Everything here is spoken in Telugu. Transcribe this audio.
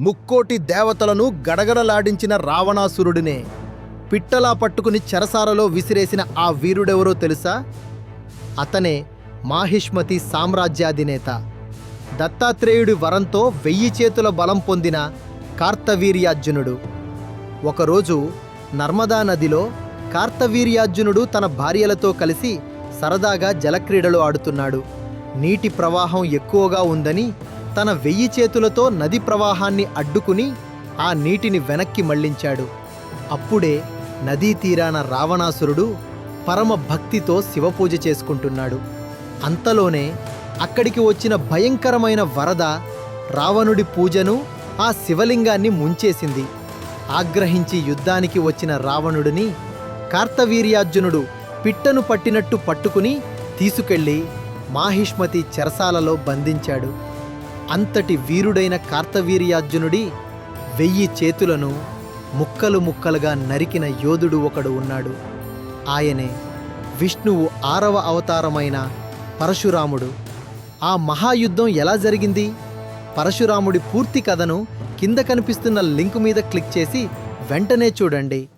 ముక్కోటి దేవతలను గడగడలాడించిన రావణాసురుడినే పిట్టలా పట్టుకుని చెరసాలలో విసిరేసిన ఆ వీరుడెవరో తెలుసా? అతనే మాహిష్మతి సామ్రాజ్యాధినేత. దత్తాత్రేయుడి వరంతో వెయ్యి చేతుల బలం పొందిన కార్తవీర్యార్జునుడు. ఒకరోజు నర్మదా నదిలో కార్తవీర్యార్జునుడు తన భార్యలతో కలిసి సరదాగా జలక్రీడలు ఆడుతున్నాడు. నీటి ప్రవాహం ఎక్కువగా ఉందని తన వెయ్యి చేతులతో నది ప్రవాహాన్ని అడ్డుకుని ఆ నీటిని వెనక్కి మళ్ళించాడు. అప్పుడే నదీ తీరాన రావణాసురుడు పరమ భక్తితో శివపూజ చేసుకుంటున్నాడు. అంతలోనే అక్కడికి వచ్చిన భయంకరమైన వరద రావణుడి పూజను ఆ శివలింగాన్ని ముంచేసింది. ఆగ్రహించి యుద్ధానికి వచ్చిన రావణుడిని కార్తవీర్యార్జునుడు పిట్టను పట్టినట్టు పట్టుకుని తీసుకెళ్ళి మాహిష్మతి చెరసాలలో బంధించాడు. అంతటి వీరుడైన కార్తవీర్యార్జునుడి వెయ్యి చేతులను ముక్కలు ముక్కలుగా నరికిన యోధుడు ఒకడు ఉన్నాడు. ఆయనే విష్ణువు ఆరవ అవతారమైన పరశురాముడు. ఆ మహాయుద్ధం ఎలా జరిగింది? పరశురాముడి పూర్తి కథను కింద కనిపిస్తున్న లింక్ మీద క్లిక్ చేసి వెంటనే చూడండి.